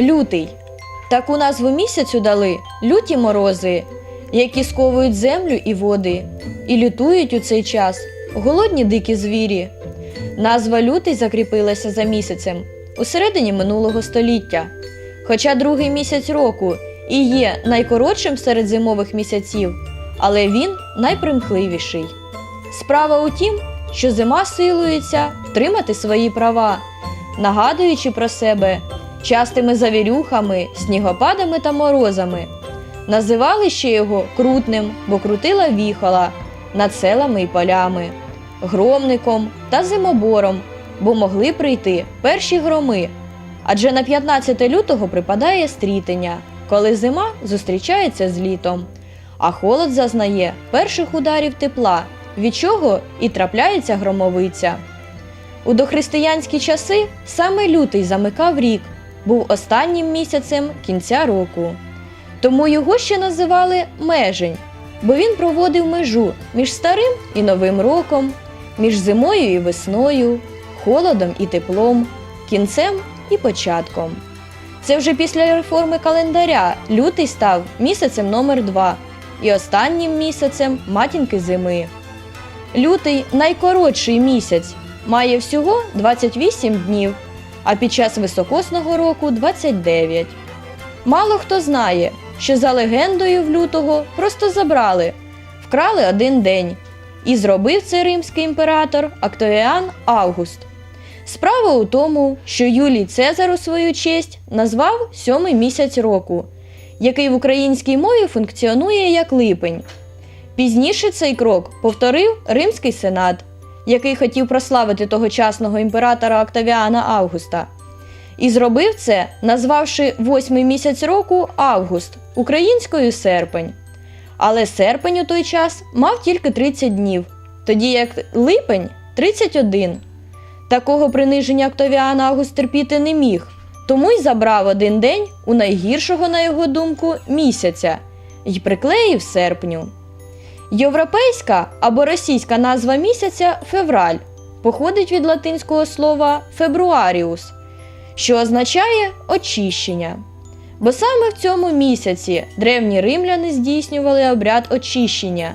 Лютий. Таку назву місяцю дали люті морози, які сковують землю і води, і лютують у цей час голодні дикі звірі. Назва лютий закріпилася за місяцем у середині минулого століття. Хоча другий місяць року і є найкоротшим серед зимових місяців, але він найпримхливіший. Справа у тім, що зима силується втримати свої права, нагадуючи про себе частими завірюхами, снігопадами та морозами. Називали ще його крутним, бо крутила віхола над селами і полями, громником та зимобором, бо могли прийти перші громи. Адже на 15 лютого припадає стрітення, коли зима зустрічається з літом, а холод зазнає перших ударів тепла, від чого і трапляється громовиця. У дохристиянські часи саме лютий замикав рік, був останнім місяцем кінця року. Тому його ще називали межень, бо він проводив межу між старим і новим роком, між зимою і весною, холодом і теплом, кінцем і початком. Це вже після реформи календаря лютий став місяцем номер 2 і останнім місяцем матінки зими. Лютий найкоротший місяць, має всього 28 днів, а під час високосного року 29. Мало хто знає, що за легендою в лютого просто забрали, вкрали один день. І зробив це римський імператор Октавіан Август. Справа у тому, що Юлій Цезар у свою честь назвав сьомий місяць року, який в українській мові функціонує як липень. Пізніше цей крок повторив Римський сенат, який хотів прославити тогочасного імператора Октавіана Августа. І зробив це, назвавши восьмий місяць року Август, українською серпень. Але серпень у той час мав тільки 30 днів, тоді як липень 31. Такого приниження Октавіана Август терпіти не міг, тому й забрав один день у найгіршого, на його думку, місяця й приклеїв серпню. Європейська або російська назва місяця февраль походить від латинського слова фебруаріус, що означає очищення. Бо саме в цьому місяці древні римляни здійснювали обряд очищення,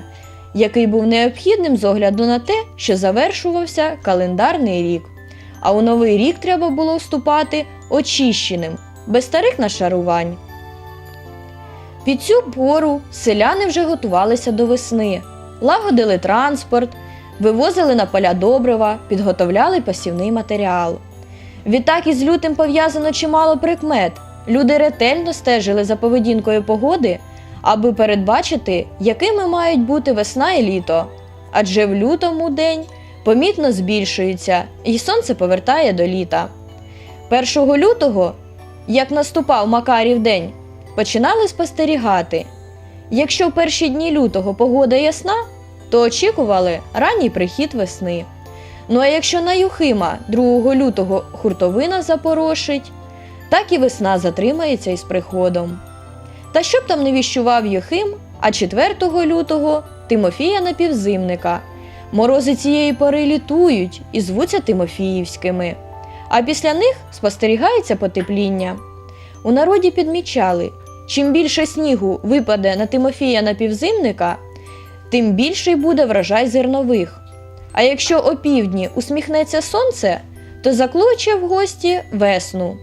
який був необхідним з огляду на те, що завершувався календарний рік. А у новий рік треба було вступати очищеним, без старих нашарувань. Під цю пору селяни вже готувалися до весни, лагодили транспорт, вивозили на поля добрива, підготовляли посівний матеріал. Відтак із лютим пов'язано чимало прикмет. Люди ретельно стежили за поведінкою погоди, аби передбачити, якими мають бути весна і літо. Адже в лютому день помітно збільшується і сонце повертає до літа. 1 лютого, як наступав Макарів день, починали спостерігати. Якщо в перші дні лютого погода ясна, то очікували ранній прихід весни. Ну а якщо на Юхима 2 лютого хуртовина запорошить, так і весна затримається із приходом. Та щоб там не віщував Юхим, а 4 лютого Тимофія напівзимника. Морози цієї пори літують і звуться Тимофіївськими, а після них спостерігається потепління. У народі підмічали, чим більше снігу випаде на Тимофія напівзимника, тим більший буде врожай зернових. А якщо опівдні усміхнеться сонце, то закличе в гості весну.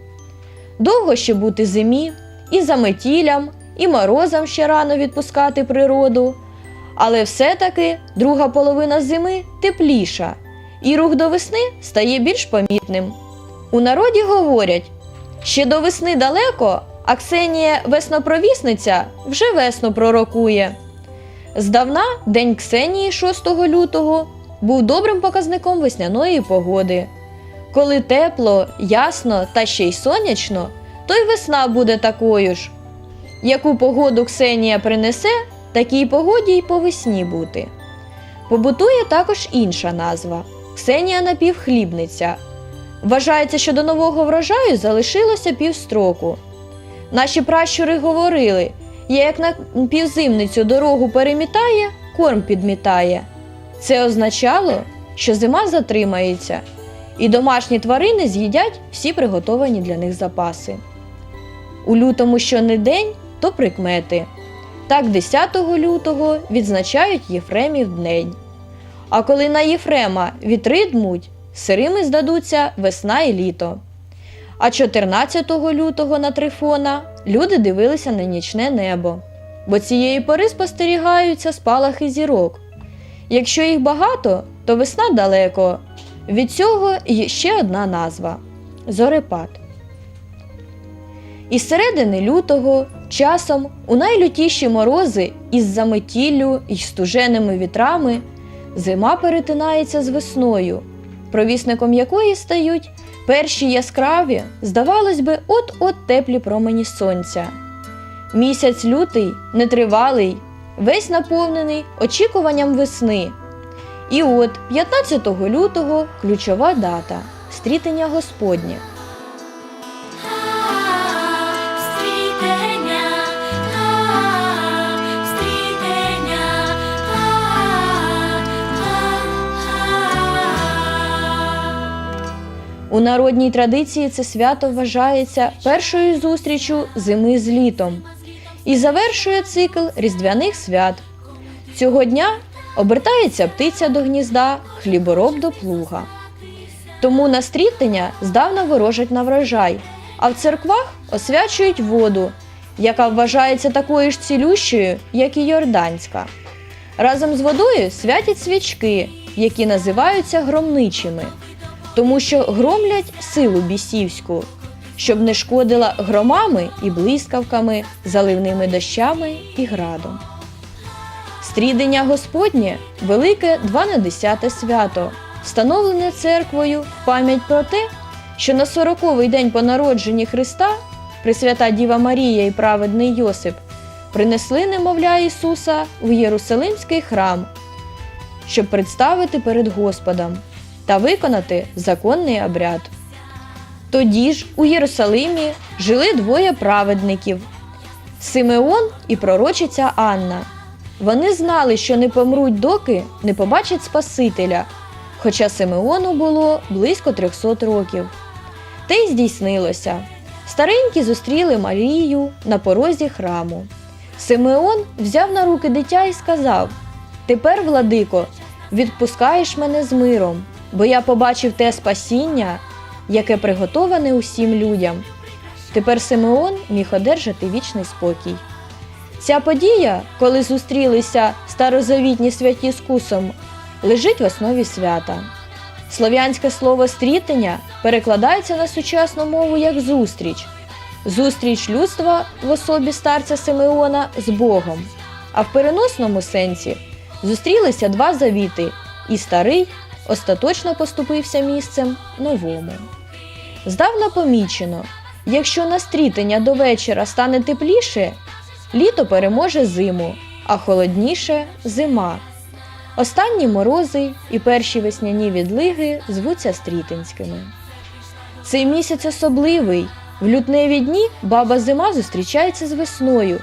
Довго ще бути зимі, і заметілям, і морозам ще рано відпускати природу. Але все-таки друга половина зими тепліша, і рух до весни стає більш помітним. У народі говорять, ще до весни далеко, а Ксенія веснопровісниця вже весну пророкує. Здавна День Ксенії 6 лютого був добрим показником весняної погоди. Коли тепло, ясно та ще й сонячно, то й весна буде такою ж. Яку погоду Ксенія принесе, такій погоді й по весні бути. Побутує також інша назва Ксенія напівхлібниця. Вважається, що до нового врожаю залишилося півстроку. Наші пращури говорили, я як на півзимницю дорогу перемітає, корм підмітає. Це означало, що зима затримається, і домашні тварини з'їдять всі приготовані для них запаси. У лютому що не день, то прикмети. Так 10 лютого відзначають Єфремів день. А коли на Єфрема вітри дмуть, сирими здадуться весна і літо. А 14 лютого на Трифона люди дивилися на нічне небо, бо цієї пори спостерігаються спалахи зірок. Якщо їх багато, то весна далеко. Від цього є ще одна назва зорепад. Із середини лютого часом у найлютіші морози із заметіллю і стуженими вітрами зима перетинається з весною, провісником якої стають перші яскраві, здавалось би, от-от теплі промені сонця. Місяць лютий нетривалий, весь наповнений очікуванням весни. І от 15 лютого ключова дата стрітення Господнє. У народній традиції це свято вважається першою зустрічю зими з літом і завершує цикл різдвяних свят. Цього дня обертається птиця до гнізда, хлібороб до плуга. Тому на стрітення здавна ворожать на врожай, а в церквах освячують воду, яка вважається такою ж цілющою, як і Йорданська. Разом з водою святять свічки, які називаються громничими тому що громлять силу бісівську, щоб не шкодила громами і блискавками, заливними дощами і градом. Стрідення Господнє велике 2 на 10 свято, встановлене церквою в пам'ять про те, що на сороковий день по народженні Христа Пресвята Діва Марія і праведний Йосип принесли немовля Ісуса в Єрусалимський храм, щоб представити перед Господом та виконати законний обряд. Тоді ж у Єрусалимі жили двоє праведників Симеон і пророчиця Анна. Вони знали, що не помруть, доки не побачать Спасителя, хоча Симеону було близько 300 років. Те й здійснилося. Старенькі зустріли Марію на порозі храму. Симеон взяв на руки дитя і сказав: Тепер, владико, відпускаєш мене з миром, бо я побачив те спасіння, яке приготоване усім людям. Тепер Симеон міг одержати вічний спокій. Ця подія, коли зустрілися старозавітні святі з кусом, лежить в основі свята. Слов'янське слово стрітення перекладається на сучасну мову як зустріч. Зустріч людства в особі старця Симеона з Богом. А в переносному сенсі зустрілися два завіти, і старий остаточно поступився місцем новому. Здавна помічено, якщо на стрітення до вечора стане тепліше, літо переможе зиму, а холодніше зима. Останні морози і перші весняні відлиги звуться стрітинськими. Цей місяць особливий. В лютневі дні баба зима зустрічається з весною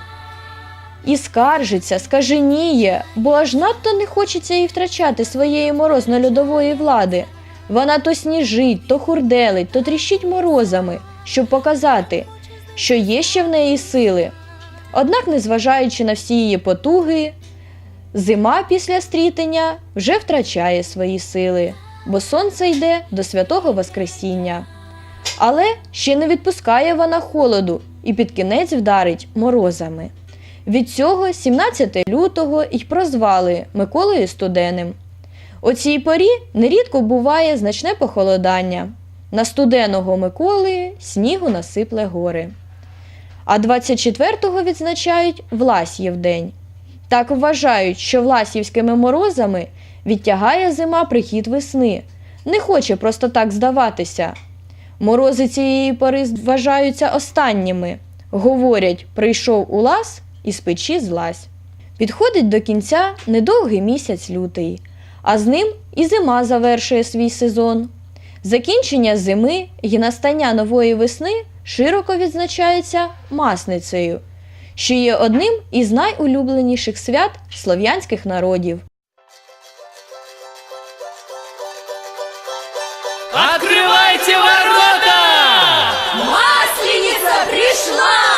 і скаржиться, скаженіє, бо аж надто не хочеться їй втрачати своєї морозно-льодової влади. Вона то сніжить, то хурделить, то тріщить морозами, щоб показати, що є ще в неї сили. Однак, незважаючи на всі її потуги, зима після стрітення вже втрачає свої сили, бо сонце йде до святого Воскресіння. Але ще не відпускає вона холоду і під кінець вдарить морозами. Від цього 17 лютого й прозвали Миколою Студеним. У цій порі нерідко буває значне похолодання. На студеного Миколи снігу насипле гори. А 24-го відзначають Власів день. Так вважають, що власівськими морозами відтягає зима прихід весни, не хоче просто так здаватися. Морози цієї пори вважаються останніми. Говорять, прийшов у і з печі злазь. Підходить до кінця недовгий місяць лютий, а з ним і зима завершує свій сезон. Закінчення зими і настання нової весни широко відзначається масницею, що є одним із найулюбленіших свят слов'янських народів. Открывайте ворота! Масленица пришла!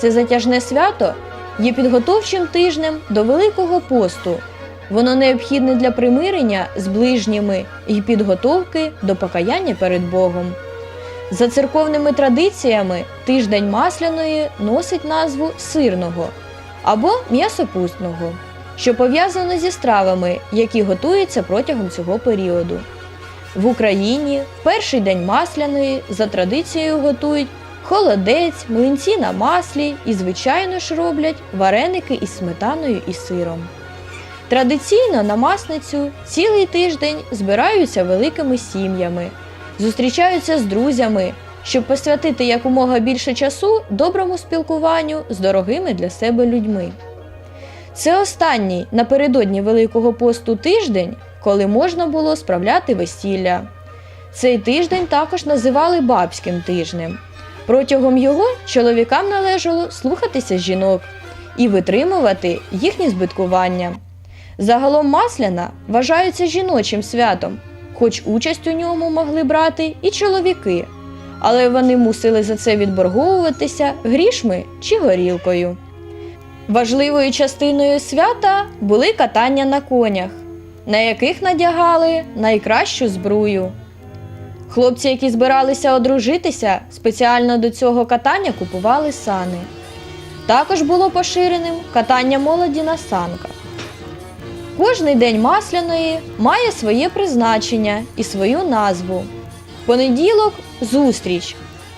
Це затяжне свято, є підготовчим тижнем до Великого посту. Воно необхідне для примирення з ближніми і підготовки до покаяння перед Богом. За церковними традиціями тиждень масляної носить назву сирного або м'ясопустного, що пов'язано зі стравами, які готуються протягом цього періоду. В Україні в перший день масляної за традицією готують холодець, млинці на маслі і, звичайно ж, роблять вареники із сметаною і сиром. Традиційно на масницю цілий тиждень збираються великими сім'ями, зустрічаються з друзями, щоб посвятити якомога більше часу доброму спілкуванню з дорогими для себе людьми. Це останній напередодні Великого посту тиждень, коли можна було справляти весілля. Цей тиждень також називали бабським тижнем. Протягом його чоловікам належало слухатися жінок і витримувати їхні збиткування. Загалом масляна вважається жіночим святом, хоч участь у ньому могли брати і чоловіки, але вони мусили за це відборговуватися грішми чи горілкою. Важливою частиною свята були катання на конях, на яких надягали найкращу збрую. Хлопці, які збиралися одружитися, спеціально до цього катання купували сани. Також було поширеним катання молоді на санках. Кожний день масляної має своє призначення і свою назву. Понеділок зустріч.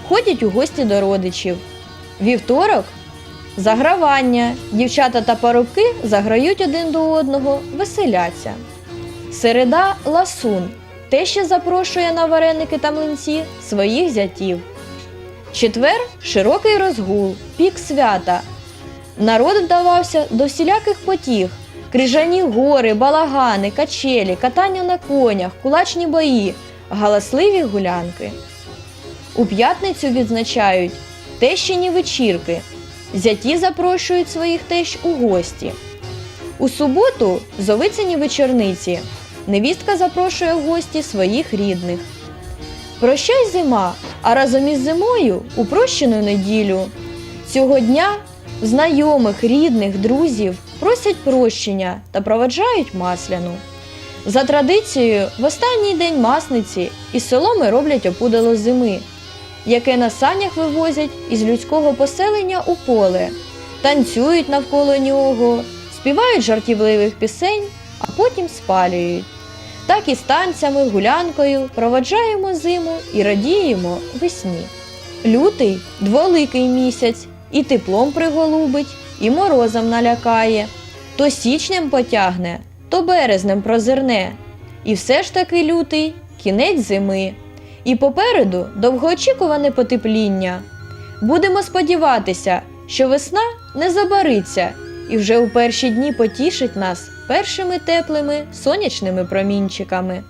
Ходять у гості до родичів. Вівторок загравання. Дівчата та парубки заграють один до одного, веселяться. Середа ласун. Те, що запрошує на вареники та млинці своїх зятів. Четвер широкий розгул, пік свята. Народ вдавався до всіляких потіг, крижані гори, балагани, качелі, катання на конях, кулачні бої, галасливі гулянки. У п'ятницю відзначають тещині вечірки. Зяті запрошують своїх тещ у гості. У суботу зовицяні вечорниці. Невістка запрошує в гості своїх рідних. Прощай зима, а разом із зимою у прощену неділю. Цього дня знайомих, рідних, друзів просять прощення та проведжають масляну. За традицією, в останній день масниці із соломи роблять опудало зими, яке на санях вивозять із людського поселення у поле, танцюють навколо нього, співають жартівливих пісень, а потім спалюють. Так і з танцями, гулянкою проводжаємо зиму і радіємо весні. Лютий дволикий місяць, і теплом приголубить, і морозом налякає, то січнем потягне, то березнем прозирне. І все ж таки лютий кінець зими. І попереду довгоочікуване потепління. Будемо сподіватися, що весна не забариться і вже у перші дні потішить нас першими теплими сонячними промінчиками.